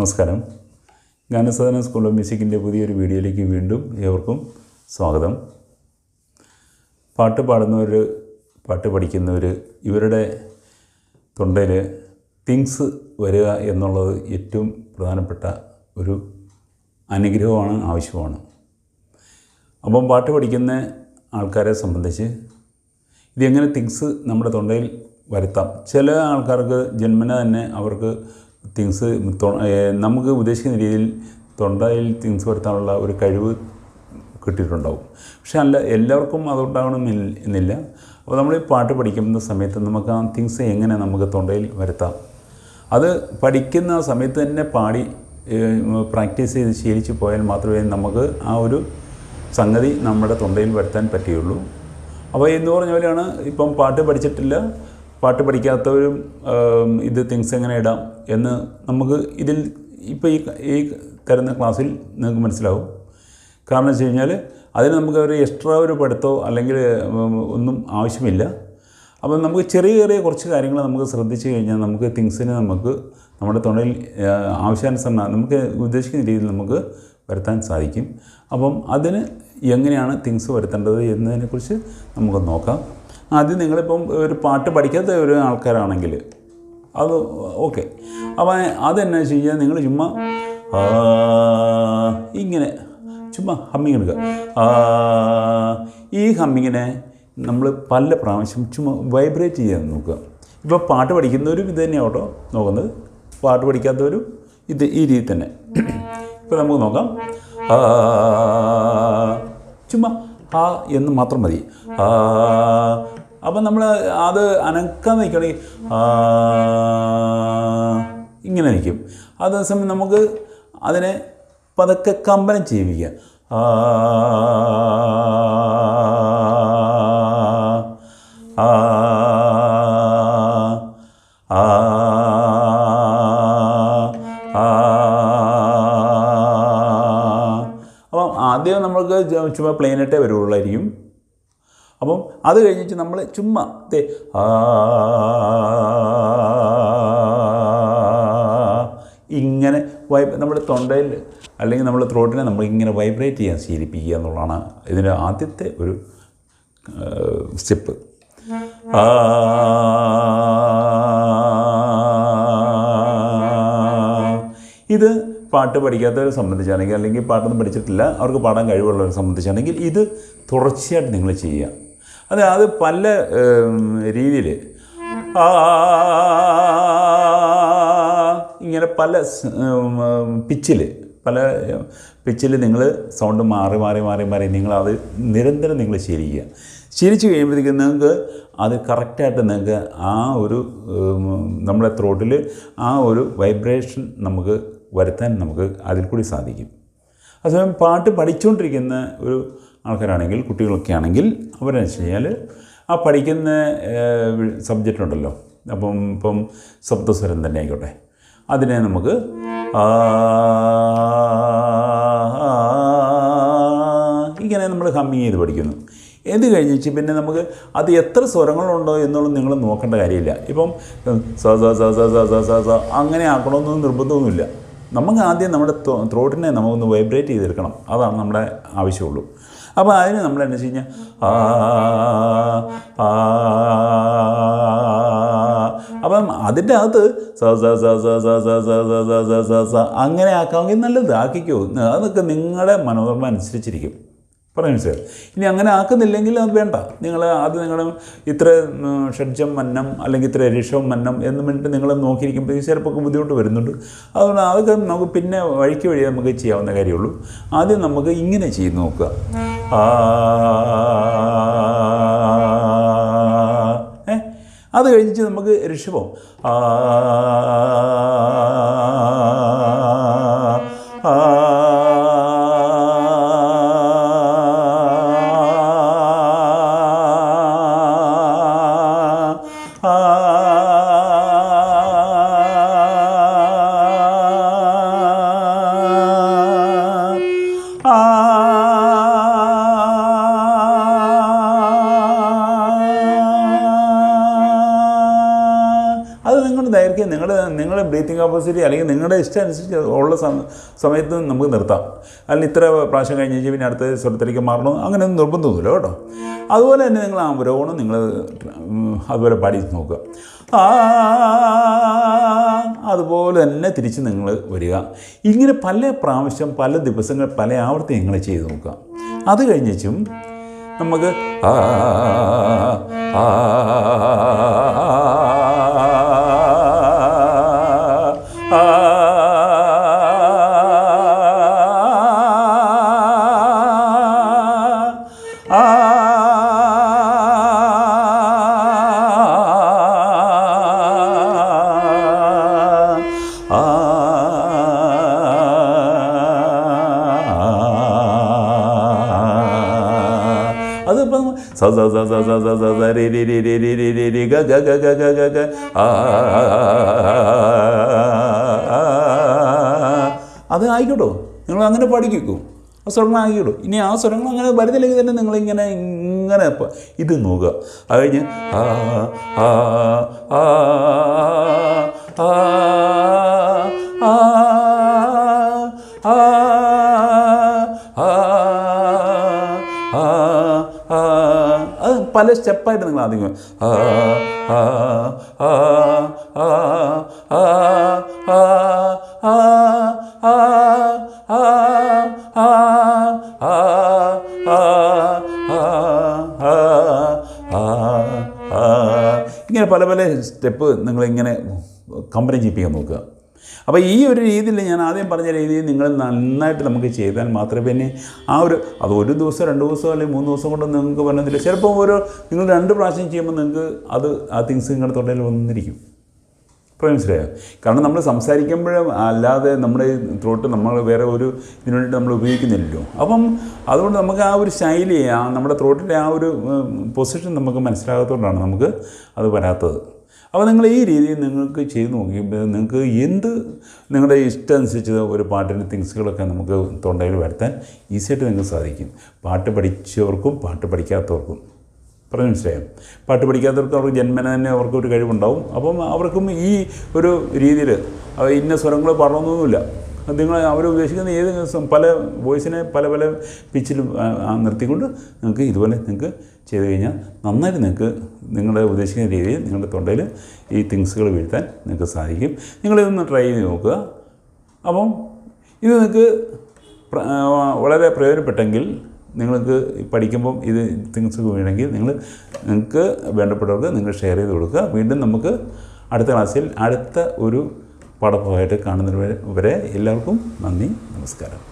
നമസ്കാരം. ഗാനസാധന school of മ്യൂസിക്കിന്റെ പുതിയൊരു വീഡിയോയിലേക്ക് വീണ്ടും ഏവർക്കും സ്വാഗതം. പാട്ട് പാടുന്നവർ പാട്ട് പഠിക്കുന്നവർ ഇവരുടെ തൊണ്ടയിൽ തിങ്സ് വരിക എന്നുള്ളത് ഏറ്റവും പ്രധാനപ്പെട്ട ഒരു അനുഗ്രഹമാണ് ആവശ്യമാണ്. അപ്പം പാട്ട് പഠിക്കുന്ന ആൾക്കാരെ സംബന്ധിച്ച് ഇതെങ്ങനെ തിങ്സ് നമ്മുടെ തൊണ്ടയിൽ വരുത്താം? ചില ആൾക്കാർക്ക് ജന്മന തന്നെ അവർക്ക് തിങ്സ് നമുക്ക് ഉദ്ദേശിക്കുന്ന രീതിയിൽ തൊണ്ടയിൽ തിങ്സ് വരുത്താനുള്ള ഒരു കഴിവ് കിട്ടിയിട്ടുണ്ടാവും. പക്ഷെ അല്ല എല്ലാവർക്കും അതുണ്ടാകണം എന്നില്ല. അപ്പോൾ നമ്മൾ ഈ പാട്ട് പഠിക്കുന്ന സമയത്ത് നമുക്ക് ആ തിങ്സ് എങ്ങനെ നമുക്ക് തൊണ്ടയിൽ വരുത്താം? അത് പഠിക്കുന്ന സമയത്ത് തന്നെ പാടി പ്രാക്ടീസ് ചെയ്ത് ശീലിച്ച് പോയാൽ മാത്രമേ നമുക്ക് ആ ഒരു സംഗതി നമ്മുടെ തൊണ്ടയിൽ വരുത്താൻ പറ്റുകയുള്ളൂ. അപ്പോൾ എന്ന് പറഞ്ഞ പോലെയാണ് ഇപ്പം പാട്ട് പഠിച്ചിട്ടില്ല. പാട്ട് പഠിക്കാത്തവരും ഇത് തിങ്സ് എങ്ങനെ ഇടാം എന്ന് നമുക്ക് ഇതിൽ ഇപ്പോൾ ഈ ഈ തരുന്ന ക്ലാസ്സിൽ നിങ്ങൾക്ക് മനസ്സിലാവും. കാരണം വെച്ച് കഴിഞ്ഞാൽ അതിന് നമുക്ക് ഒരു എക്സ്ട്രാ ഒരു പഠിത്തമോ അല്ലെങ്കിൽ ഒന്നും ആവശ്യമില്ല. അപ്പം നമുക്ക് ചെറിയ ചെറിയ കുറച്ച് കാര്യങ്ങൾ നമുക്ക് ശ്രദ്ധിച്ചു കഴിഞ്ഞാൽ നമുക്ക് തിങ്സിന് നമുക്ക് നമ്മുടെ തൊണ്ടയിൽ ആവശ്യാനുസരണം നമുക്ക് ഉദ്ദേശിക്കുന്ന രീതിയിൽ നമുക്ക് വരുത്താൻ സാധിക്കും. അപ്പം അതിന് എങ്ങനെയാണ് തിങ്സ് വരുത്തേണ്ടത് എന്നതിനെക്കുറിച്ച് നമുക്ക് നോക്കാം. ആദ്യം നിങ്ങളിപ്പം ഒരു പാട്ട് പഠിക്കാത്ത ഒരു ആൾക്കാരാണെങ്കിൽ അത് ഓക്കെ. അപ്പം അതെന്നാ വെച്ച് കഴിഞ്ഞാൽ നിങ്ങൾ ചുമ്മാ ഇങ്ങനെ ചുമ്മാ ഹമ്മിങ് എടുക്കുക. ഈ ഹമ്മിങ്ങിനെ നമ്മൾ പല പ്രാവശ്യം ചുമ്മാ വൈബ്രേറ്റ് ചെയ്യാൻ നോക്കുക. ഇപ്പോൾ പാട്ട് പഠിക്കുന്നവരും ഇത് തന്നെയാണ് കേട്ടോ നോക്കുന്നത്. പാട്ട് പഠിക്കാത്തവരും ഇത് ഈ രീതി തന്നെ. ഇപ്പോൾ നമുക്ക് നോക്കാം. ചുമ്മാ ആ എന്ന് മാത്രം മതി. ആ അപ്പം നമ്മൾ അത് അനക്കാൻ നിൽക്കണമെങ്കിൽ ഇങ്ങനെ നിൽക്കും അതേസമയം നമുക്ക് അതിനെ പതുക്കെ കമ്പനം ചെയ്യിപ്പിക്കുക. ആ ആദ്യം നമ്മൾക്ക് ചുമ്മാ പ്ലെയിനായിട്ടേ വരുള്ളായിരിക്കും. അത് കഴിഞ്ഞിട്ട് നമ്മൾ ചുമ്മാ ആ ഇങ്ങനെ വൈ നമ്മുടെ തൊണ്ടയിൽ അല്ലെങ്കിൽ നമ്മുടെ ത്രോട്ടിനെ നമ്മൾ ഇങ്ങനെ വൈബ്രേറ്റ് ചെയ്യാൻ ശീലിപ്പിക്കുക എന്നുള്ളതാണ് ഇതിന്റെ ആദ്യത്തെ ഒരു സ്റ്റെപ്പ് ആ ഇത് പാട്ട് പഠിക്കാത്തവരെ സംബന്ധിച്ചാണെങ്കിൽ അല്ലെങ്കിൽ പാട്ടൊന്നും പഠിച്ചിട്ടില്ല അവർക്ക് പാടാൻ കഴിവുള്ളവരെ സംബന്ധിച്ചാണെങ്കിൽ ഇത് തുടർച്ചയായിട്ട് നിങ്ങൾ ചെയ്യുക. അത് അത് പല രീതിയിൽ ഇങ്ങനെ പല പിച്ചിൽ പല പിച്ചിൽ നിങ്ങൾ സൗണ്ട് മാറി മാറി മാറി മാറി നിങ്ങളത് നിരന്തരം നിങ്ങൾ ശീലിക്കുക. ശീലിച്ച് കഴിയുമ്പോഴത്തേക്കും നിങ്ങൾക്ക് അത് കറക്റ്റായിട്ട് നിങ്ങൾക്ക് ആ ഒരു നമ്മുടെ ത്രോട്ടിൽ ആ ഒരു വൈബ്രേഷൻ നമുക്ക് വരുത്താൻ നമുക്ക് അതിൽ കൂടി സാധിക്കും. അതേസമയം പാട്ട് പഠിച്ചുകൊണ്ടിരിക്കുന്ന ഒരു ആൾക്കാരാണെങ്കിൽ കുട്ടികളൊക്കെ ആണെങ്കിൽ അവരെന്ന് വെച്ച് കഴിഞ്ഞാൽ ആ പഠിക്കുന്ന സബ്ജക്റ്റ് ഉണ്ടല്ലോ. അപ്പം ഇപ്പം ശബ്ദസ്വരം തന്നെ ആയിക്കോട്ടെ. അതിനെ നമുക്ക് ഇങ്ങനെ നമ്മൾ ഹമ്മിങ് ചെയ്ത് പഠിക്കുന്നു. ഇത് കഴിഞ്ഞിട്ട് പിന്നെ നമുക്ക് അത് എത്ര സ്വരങ്ങളുണ്ടോ എന്നുള്ളത് നിങ്ങൾ നോക്കേണ്ട കാര്യമില്ല. ഇപ്പം സ സ സ സ സ സ സ സ അങ്ങനെ ആക്കണമെന്നൊന്നും നിർബന്ധമൊന്നുമില്ല. നമുക്ക് ആദ്യം നമ്മുടെ ത്രോട്ടിനെ നമുക്കൊന്ന് വൈബ്രേറ്റ് ചെയ്തെടുക്കണം. അതാണ് നമ്മുടെ ആവശ്യമുള്ളൂ. അപ്പോൾ അതിന് നമ്മൾ എന്താ വെച്ച് കഴിഞ്ഞാൽ ആ അപ്പം അതിന്റെ അകത്ത് സ സ സ സ സ സ സ സ സ സ സ സ അങ്ങനെ ആക്കാമെങ്കിൽ നല്ലത് ആക്കിക്കോ അതൊക്കെ നിങ്ങളുടെ മനോധർമ്മം അനുസരിച്ചിരിക്കും പറഞ്ഞു സാർ ഇനി അങ്ങനെ ആക്കുന്നില്ലെങ്കിൽ അത് വേണ്ട നിങ്ങൾ അത് നിങ്ങൾ ഇത്ര ഷഡ്ജം മന്നം അല്ലെങ്കിൽ ഇത്ര ഋഷം മന്നം എന്ന് വേണ്ടി നിങ്ങൾ നോക്കിയിരിക്കുമ്പോഴത്തേക്ക് ചിലപ്പോൾ ബുദ്ധിമുട്ട് വരുന്നുണ്ട് അതുകൊണ്ട് അതൊക്കെ നമുക്ക് പിന്നെ വഴിക്ക് വഴി നമുക്ക് ചെയ്യാവുന്ന കാര്യമുള്ളൂ ആദ്യം നമുക്ക് ഇങ്ങനെ ചെയ്ത് നോക്കുക അത് കഴിഞ്ഞിട്ട് നമുക്ക് ഋഷഭം ആ ബ്രീത്തിങ് കപ്പാസിറ്റി അല്ലെങ്കിൽ നിങ്ങളുടെ ഇഷ്ടം അനുസരിച്ച് ഉള്ള സമയത്ത് നമുക്ക് നിർത്താം അല്ലെങ്കിൽ ഇത്ര പ്രാവശ്യം കഴിഞ്ഞ് കഴിഞ്ഞാൽ പിന്നെ അടുത്ത സ്ഥലത്തിലേക്ക് മാറണം അങ്ങനെയൊന്നും നിർബന്ധമൊന്നുമില്ല കേട്ടോ അതുപോലെ തന്നെ നിങ്ങൾ ആവരോണം നിങ്ങൾ അതുപോലെ പാടി നോക്കുക അതുപോലെ തന്നെ തിരിച്ച് നിങ്ങൾ വരിക ഇങ്ങനെ പല പ്രാവശ്യം പല ദിവസങ്ങൾ പല ആവർത്തി നിങ്ങൾ ചെയ്ത് നോക്കുക അത് കഴിഞ്ഞും നമുക്ക് ആ ആ സ സ സ സ സ സ സ രി രി രി രി രി രി രി രി ഗ ഗ ഗ ഗ ഗ ഗ ഗ ആ അത് ആയിക്കോട്ടോ. നിങ്ങൾ അങ്ങനെ പഠിക്കൂ ആ സ്വരങ്ങൾ ആയിക്കോട്ടോ. ഇനി ആ സ്വരങ്ങൾ അങ്ങനെ വരുന്നില്ലെങ്കിൽ തന്നെ നിങ്ങളിങ്ങനെ ഇങ്ങനെ ഇത് നോക്കുക. അത് കഴിഞ്ഞ് ആ ആ ആ ആ ആ ആ പല സ്റ്റെപ്പായിട്ട് നിങ്ങൾ ആദ്യം ഇങ്ങനെ പല പല സ്റ്റെപ്പ് നിങ്ങളിങ്ങനെ കമ്പനി ജീപ്പിക്കാൻ നോക്കുക അപ്പോൾ ഈ ഒരു രീതിയിൽ ഞാൻ ആദ്യം പറഞ്ഞ രീതിയിൽ നിങ്ങൾ നന്നായിട്ട് നമുക്ക് ചെയ്താൽ മാത്രമേ പിന്നെ ആ ഒരു അത് ഒരു ദിവസം രണ്ട് ദിവസം അല്ലെങ്കിൽ മൂന്ന് ദിവസം കൊണ്ട് നിങ്ങൾക്ക് പറഞ്ഞില്ല ചിലപ്പോൾ ഒരു നിങ്ങൾ രണ്ട് പ്രാവശ്യം ചെയ്യുമ്പോൾ നിങ്ങൾക്ക് അത് ആ തിങ്സ് നിങ്ങളുടെ തൊണ്ടയിൽ വന്നിരിക്കും. ഇപ്പോൾ മനസ്സിലായോ? കാരണം നമ്മൾ സംസാരിക്കുമ്പോഴും അല്ലാതെ നമ്മുടെ ത്രോട്ട് നമ്മൾ വേറെ ഒരു ഇതിനു വേണ്ടി നമ്മൾ ഉപയോഗിക്കുന്നില്ലല്ലോ. അപ്പം അതുകൊണ്ട് നമുക്ക് ആ ഒരു ശൈലി ആ നമ്മുടെ ത്രോട്ടിന്റെ ആ ഒരു പൊസിഷൻ നമുക്ക് മനസ്സിലാകാത്തതുകൊണ്ടാണ് നമുക്ക് അത് വരാത്തത്. അപ്പോൾ നിങ്ങൾ ഈ രീതിയിൽ നിങ്ങൾക്ക് ചെയ്ത് നോക്കിയപ്പോൾ നിങ്ങൾക്ക് എന്ത് നിങ്ങളുടെ ഇഷ്ടം അനുസരിച്ച് ഒരു പാട്ടിന്റെ തിങ്സുകളൊക്കെ നമുക്ക് തൊണ്ടയിൽ വരുത്താൻ ഈസിയായിട്ട് നിങ്ങൾക്ക് സാധിക്കും. പാട്ട് പഠിച്ചവർക്കും പാട്ട് പഠിക്കാത്തവർക്കും. പറഞ്ഞു മനസ്സിലായോ? പാട്ട് പഠിക്കാത്തവർക്ക് അവർക്ക് ജന്മന തന്നെ അവർക്ക് ഒരു കഴിവുണ്ടാവും. അപ്പം അവർക്കും ഈ ഒരു രീതിയിൽ ഇന്ന സ്വരങ്ങൾ അത് നിങ്ങൾ അവർ ഉദ്ദേശിക്കുന്ന ഏത് ദിവസം പല വോയിസിനെ പല പല പിച്ചിലും നിർത്തിക്കൊണ്ട് നിങ്ങൾക്ക് ഇതുപോലെ നിങ്ങൾക്ക് ചെയ്ത് കഴിഞ്ഞാൽ നന്നായിട്ട് നിങ്ങൾക്ക് നിങ്ങളുടെ ഉദ്ദേശിക്കുന്ന രീതിയിൽ നിങ്ങളുടെ തൊണ്ടയിൽ ഈ തിങ്സുകൾ വീഴ്ത്താൻ നിങ്ങൾക്ക് സാധിക്കും. നിങ്ങളിതൊന്ന് ട്രൈ ചെയ്ത് നോക്കുക. അപ്പം ഇത് നിങ്ങൾക്ക് വളരെ പ്രയോജനപ്പെട്ടെങ്കിൽ നിങ്ങൾക്ക് പഠിക്കുമ്പം ഇത് തിങ്സ് വീണെങ്കിൽ നിങ്ങൾ നിങ്ങൾക്ക് വേണ്ടപ്പെട്ടവർക്ക് നിങ്ങൾ ഷെയർ ചെയ്ത് കൊടുക്കുക. വീണ്ടും നമുക്ക് അടുത്ത ക്ലാസ്സിൽ അടുത്ത ഒരു പാഠഭാഗമായിട്ട് കാണുന്നവരെ വരെ എല്ലാവർക്കും നന്ദി നമസ്കാരം.